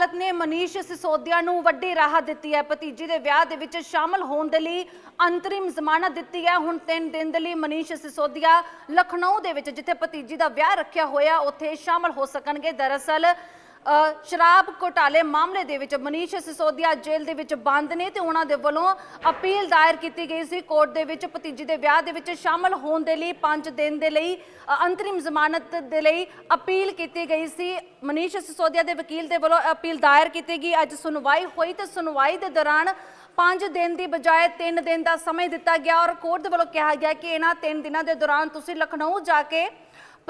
ਅਦਾਲਤ ਨੇ ਮਨੀਸ਼ ਸਿਸੋਦੀਆ ਨੂੰ ਵੱਡੀ ਰਾਹਤ ਦਿੱਤੀ ਹੈ। ਭਤੀਜੀ ਦੇ ਵਿਆਹ ਦੇ ਵਿੱਚ ਸ਼ਾਮਲ ਹੋਣ ਦੇ ਲਈ ਅੰਤਰਿਮ ਜ਼ਮਾਨਤ ਦਿੱਤੀ ਹੈ। ਹੁਣ 3 ਦਿਨ ਦੇ ਲਈ ਮਨੀਸ਼ ਸਿਸੋਦੀਆ ਲਖਨਊ ਦੇ ਵਿੱਚ, ਜਿੱਥੇ ਭਤੀਜੀ ਦਾ ਵਿਆਹ ਰੱਖਿਆ ਹੋਇਆ, ਉੱਥੇ ਸ਼ਾਮਲ ਹੋ ਸਕਣਗੇ। ਦਰਅਸਲ ਸ਼ਰਾਬ ਘੋਟਾਲੇ ਮਾਮਲੇ ਦੇ ਵਿੱਚ ਮਨੀਸ਼ ਸਿਸੋਦੀਆ ਜੇਲ੍ਹ ਦੇ ਵਿੱਚ ਬੰਦ ਨੇ ਤੇ ਉਹਨਾਂ ਦੇ ਵੱਲੋਂ ਅਪੀਲ ਦਾਇਰ ਕੀਤੀ ਗਈ ਸੀ। ਕੋਰਟ ਦੇ ਵਿੱਚ ਭਤੀਜੀ ਦੇ ਵਿਆਹ ਦੇ ਵਿੱਚ ਸ਼ਾਮਲ ਹੋਣ ਦੇ ਲਈ 5 ਦਿਨ ਦੇ ਲਈ ਅੰਤਰਿਮ ਜ਼ਮਾਨਤ ਦੇ ਲਈ ਅਪੀਲ ਕੀਤੀ ਗਈ ਸੀ। ਮਨੀਸ਼ ਸਿਸੋਦੀਆ ਦੇ ਵਕੀਲ ਦੇ ਵੱਲੋਂ ਅਪੀਲ ਦਾਇਰ ਕੀਤੀ ਗਈ। ਅੱਜ ਸੁਣਵਾਈ ਹੋਈ ਤੇ ਸੁਣਵਾਈ ਦੇ ਦੌਰਾਨ 5 ਦਿਨ ਦੀ ਬਜਾਏ 3 ਦਿਨ ਦਾ ਸਮੇਂ ਦਿੱਤਾ ਗਿਆ ਔਰ ਕੋਰਟ ਦੇ ਵੱਲੋਂ ਕਿਹਾ ਗਿਆ ਕਿ ਇਹਨਾਂ 3 ਦਿਨਾਂ ਦੇ ਦੌਰਾਨ ਤੁਸੀਂ ਲਖਨਊ ਜਾ ਕੇ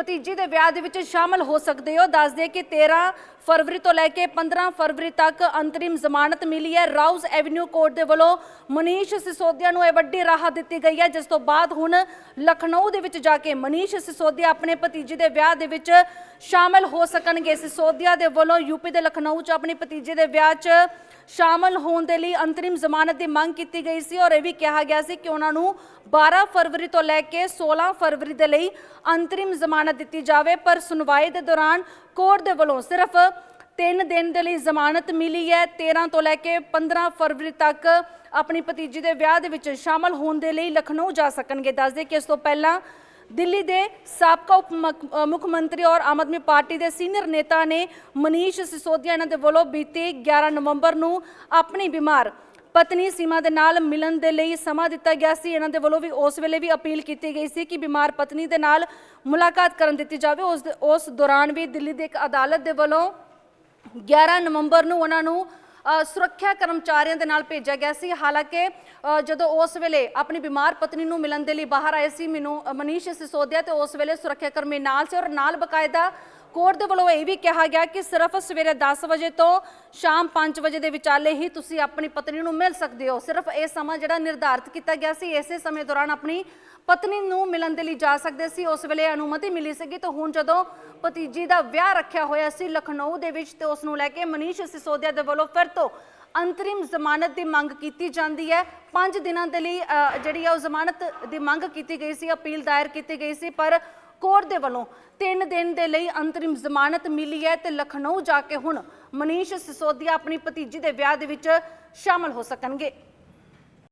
ਭਤੀਜੀ ਦੇ ਵਿਆਹ ਦੇ ਵਿੱਚ ਸ਼ਾਮਲ ਹੋ ਸਕਦੇ ਹੋ। ਦੱਸ ਦੇ ਕਿ 13 ਫਰਵਰੀ ਤੋਂ ਲੈ ਕੇ 15 ਫਰਵਰੀ ਤੱਕ ਅੰਤਰਿਮ ਜ਼ਮਾਨਤ ਮਿਲੀ ਹੈ। ਰਾਉਜ਼ ਐਵਨਿਊ ਕੋਰਟ ਦੇ ਵੱਲੋਂ ਮਨੀਸ਼ ਸਿਸੋਦੀਆ ਨੂੰ ਇਹ ਵੱਡੀ ਰਾਹਤ ਦਿੱਤੀ ਗਈ ਹੈ। ਜਿਸ ਤੋਂ ਬਾਅਦ ਹੁਣ ਲਖਨਊ ਦੇ ਵਿੱਚ ਜਾ ਕੇ ਮਨੀਸ਼ ਸਿਸੋਦੀਆ ਆਪਣੇ ਭਤੀਜੇ ਦੇ ਵਿਆਹ ਦੇ ਵਿੱਚ ਸ਼ਾਮਲ ਹੋ ਸਕਣਗੇ। ਸਿਸੋਦੀਆ ਦੇ ਵੱਲੋਂ ਯੂਪੀ ਦੇ ਲਖਨਊ 'ਚ ਆਪਣੀ ਭਤੀਜੇ ਦੇ ਵਿਆਹ 'ਚ ਸ਼ਾਮਲ ਹੋਣ ਦੇ ਲਈ ਅੰਤਰਿਮ ਜ਼ਮਾਨਤ ਦੀ ਮੰਗ ਕੀਤੀ ਗਈ ਸੀ ਔਰ ਇਹ ਵੀ ਕਿਹਾ ਗਿਆ ਸੀ ਕਿ ਉਹਨਾਂ ਨੂੰ 12 ਫਰਵਰੀ ਤੋਂ ਲੈ ਕੇ 16 ਫਰਵਰੀ ਦੇ ਲਈ ਅੰਤਰਿਮ ਜ਼ਮਾਨਤ ਦਿੱਤੀ ਜਾਵੇ, ਪਰ ਸੁਣਵਾਈ ਦੇ ਦੌਰਾਨ ਕੋਰਟ ਦੇ ਵੱਲੋਂ ਸਿਰਫ 3 ਦਿਨ ਦੇ ਲਈ ਜ਼ਮਾਨਤ ਮਿਲੀ ਹੈ। 13 ਤੋਂ ਲੈ ਕੇ 15 ਫਰਵਰੀ ਤੱਕ ਆਪਣੀ ਭਤੀਜੀ ਦੇ ਵਿਆਹ ਦੇ ਵਿੱਚ ਸ਼ਾਮਲ ਹੋਣ ਦੇ ਲਈ ਲਖਨਊ ਜਾ ਸਕਣਗੇ। ਦੱਸਦੇ ਕਿ ਇਸ ਤੋਂ ਪਹਿਲਾਂ ਦਿੱਲੀ ਦੇ ਸਾਬਕਾ ਉਪ ਮੁੱਖ ਮੰਤਰੀ ਔਰ ਆਮ ਆਦਮੀ ਪਾਰਟੀ ਦੇ ਸੀਨੀਅਰ ਨੇਤਾ ਨੇ ਮਨੀਸ਼ ਸਿਸੋਦੀਆ ਇਹਨਾਂ ਦੇ ਵੱਲੋਂ ਬੀਤੀ 11 ਨਵੰਬਰ ਨੂੰ ਆਪਣੀ ਬਿਮਾਰ ਪਤਨੀ ਸੀਮਾ ਦੇ ਨਾਲ ਮਿਲਣ ਦੇ ਲਈ ਸਮਾਂ ਦਿੱਤਾ ਗਿਆ ਸੀ। ਇਹਨਾਂ ਦੇ ਵੱਲੋਂ ਵੀ ਉਸ ਵੇਲੇ ਵੀ ਅਪੀਲ ਕੀਤੀ ਗਈ ਸੀ ਕਿ ਬਿਮਾਰ ਪਤਨੀ ਦੇ ਨਾਲ ਮੁਲਾਕਾਤ ਕਰਨ ਦਿੱਤੀ ਜਾਵੇ। ਉਸ ਉਸ ਦੌਰਾਨ ਵੀ ਦਿੱਲੀ ਦੀ ਇੱਕ ਅਦਾਲਤ ਦੇ ਵੱਲੋਂ 11 ਨਵੰਬਰ ਨੂੰ ਉਹਨਾਂ ਨੂੰ ਸੁਰੱਖਿਆ ਕਰਮਚਾਰੀਆਂ ਦੇ ਨਾਲ ਭੇਜਿਆ ਗਿਆ ਸੀ। ਹਾਲਾਂਕਿ ਜਦੋਂ ਉਸ ਵੇਲੇ ਆਪਣੀ ਬਿਮਾਰ ਪਤਨੀ ਨੂੰ ਮਿਲਣ ਦੇ ਲਈ ਬਾਹਰ ਆਏ ਸੀ, ਮੈਨੂੰ ਮਨੀਸ਼ ਸਿਸੋਦੀਆ ਤੇ ਉਸ ਵੇਲੇ ਸੁਰੱਖਿਆ ਕਰਮੀ ਨਾਲ ਸੀ ਔਰ ਨਾਲ ਬਕਾਇਦਾ ਕੋਰਟ ਦੇ ਵੱਲੋਂ ਇਹ ਵੀ ਕਿਹਾ ਗਿਆ ਕਿ ਸਿਰਫ ਸਵੇਰੇ 10 ਵਜੇ ਤੋਂ ਸ਼ਾਮ 5 ਵਜੇ ਦੇ ਵਿਚਾਲੇ ਹੀ ਤੁਸੀਂ ਆਪਣੀ ਪਤਨੀ ਨੂੰ ਮਿਲ ਸਕਦੇ ਹੋ। ਸਿਰਫ ਇਹ ਸਮਾਂ ਜਿਹੜਾ ਨਿਰਧਾਰਿਤ ਕੀਤਾ ਗਿਆ ਸੀ, ਇਸੇ ਸਮੇਂ ਦੌਰਾਨ ਆਪਣੀ ਪਤਨੀ ਨੂੰ ਮਿਲਣ ਦੇ ਲਈ ਜਾ ਸਕਦੇ ਸੀ। ਉਸ ਵੇਲੇ ਅਨੁਮਤੀ ਮਿਲੀ ਸੀਗੀ ਤਾਂ ਹੁਣ ਜਦੋਂ ਭਤੀਜੀ ਦਾ ਵਿਆਹ ਰੱਖਿਆ ਹੋਇਆ ਸੀ ਲਖਨਊ ਦੇ ਵਿੱਚ ਤੇ ਉਸ ਨੂੰ ਲੈ ਕੇ ਮਨੀਸ਼ ਸਿਸੋਦੀਆ ਦੇ ਵੱਲੋਂ ਫਿਰ ਤੋਂ ਅੰਤਰਿਮ ਜ਼ਮਾਨਤ ਦੀ ਮੰਗ ਕੀਤੀ ਜਾਂਦੀ ਹੈ। 5 ਦਿਨਾਂ ਦੇ ਲਈ ਜਿਹੜੀ ਆ ਉਹ ਜ਼ਮਾਨਤ ਦੀ ਮੰਗ ਕੀਤੀ ਗਈ ਸੀ, ਅਪੀਲ ਦਾਇਰ ਕੀਤੀ ਗਈ ਸੀ, ਪਰ ਕੌਰ ਦੇ ਵੱਲੋਂ 3 ਦਿਨ ਦੇ ਲਈ ਅੰਤਰਿਮ ਜ਼ਮਾਨਤ ਮਿਲੀ ਹੈ ਤੇ ਲਖਨਊ ਜਾ ਕੇ ਹੁਣ ਮਨੀਸ਼ ਸਿਸੋਦੀਆ ਆਪਣੀ ਭਤੀਜੀ ਦੇ ਵਿਆਹ ਦੇ ਵਿੱਚ ਸ਼ਾਮਲ ਹੋ ਸਕਣਗੇ।